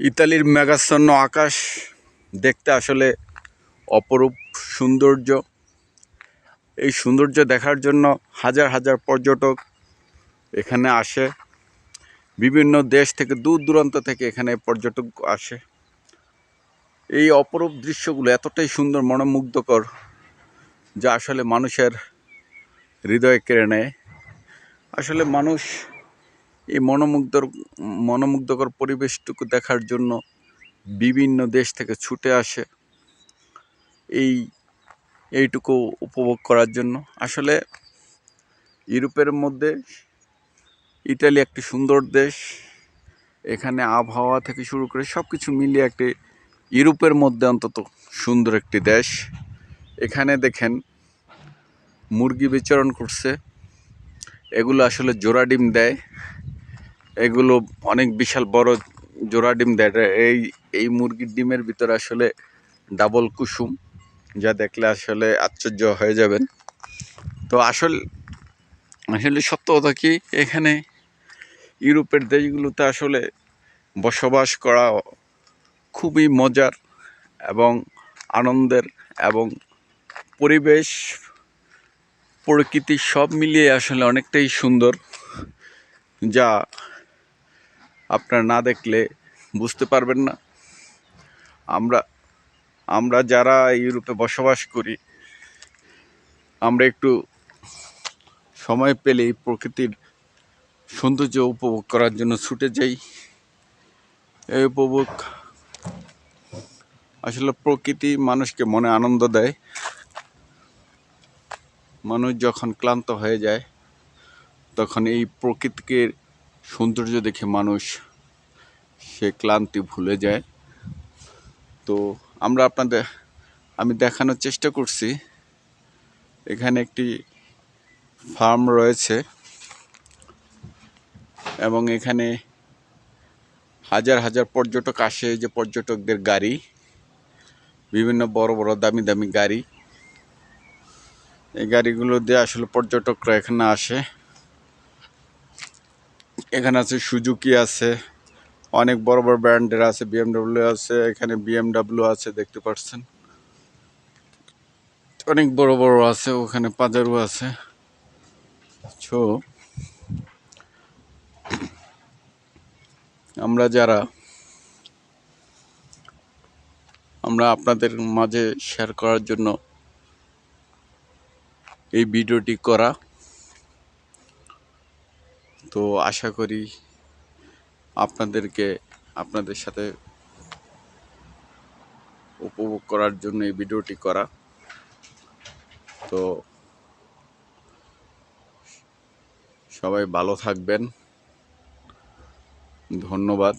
ইতালির মেঘাচ্ছন্ন আকাশ দেখতে আসলে অপরূপ সৌন্দর্য। এই সৌন্দর্য দেখার জন্য হাজার হাজার পর্যটক এখানে আসে। বিভিন্ন দেশ থেকে, দূর দূরান্ত থেকে এখানে পর্যটক আসে। এই অপরূপ দৃশ্যগুলো এতটাই সুন্দর, মনোমুগ্ধকর, যা আসলে মানুষের হৃদয় কেড়ে নেয়। আসলে মানুষ এই মনোমুগ্ধর, মনোমুগ্ধকর পরিবেশটুকু দেখার জন্য বিভিন্ন দেশ থেকে ছুটে আসে। এই, এইটুকু উপভোগ করার জন্য। আসলে ইউরোপের মধ্যে ইটালি একটি সুন্দর দেশ। এখানে আবহাওয়া থেকে শুরু করে সব কিছু মিলিয়ে একটি ইউরোপের মধ্যে অন্তত সুন্দর একটি দেশ। এখানে দেখেন মুরগি বিচরণ করছে। এগুলো আসলে জোড়া ডিম দেয়। এগুলো অনেক বিশাল বড় জোড়া ডিম দেয়। এই এই মুরগির ডিমের ভিতরে আসলে ডাবল কুসুম, যা দেখলে আসলে আশ্চর্য হয়ে যাবেন। তো আসল, আসলে সত্য কথা কি, এখানে ইউরোপের দেশগুলোতে আসলে বসবাস করা খুবই মজার এবং আনন্দের এবং পরিবেশ, প্রকৃতি সব মিলিয়ে আসলে অনেকটাই সুন্দর, যা আপনারা না দেখলে বুঝতে পারবেন না। আমরা আমরা যারা ইউরোপে বসবাস করি, আমরা একটু সময় পেলেই প্রকৃতির সৌন্দর্য উপভোগ করার জন্য ছুটে যাই। এই উপভোগ আসলে প্রকৃতি মানুষকে মনে আনন্দ দেয়। মানুষ যখন ক্লান্ত হয়ে যায়, তখন এই প্রকৃতিকে সৌন্দর্য দেখে মানুষ, সে ক্লান্তি ভুলে যায়। তো আমরা আপনাদের, আমি দেখানোর চেষ্টা করছি। এখানে একটি ফার্ম রয়েছে এবং এখানে হাজার হাজার পর্যটক আসে। যে পর্যটকদের গাড়ি, বিভিন্ন বড় বড় দামি দামি গাড়ি। এই গাড়িগুলো দিয়ে আসলে পর্যটকরা এখানে আসে। এখানে আছে সুজুকি আছে, অনেক বড় বড় ব্র্যান্ডের আছে, বিএমডাব্লিউ আছে, এখানে বিএমডাব্লিউ আছে, দেখতে পাচ্ছেন। অনেক বড় বড় আছে, ওখানে পাজারও আছে। ছো আমরা যারা, আমরা আপনাদের মাঝে শেয়ার করার জন্য এই ভিডিওটি করা তো আশা করি আপনাদেরকে আপনাদের সাথে উপভোগ করার জন্য এই ভিডিওটি করা। তো সবাই ভালো থাকবেন। ধন্যবাদ।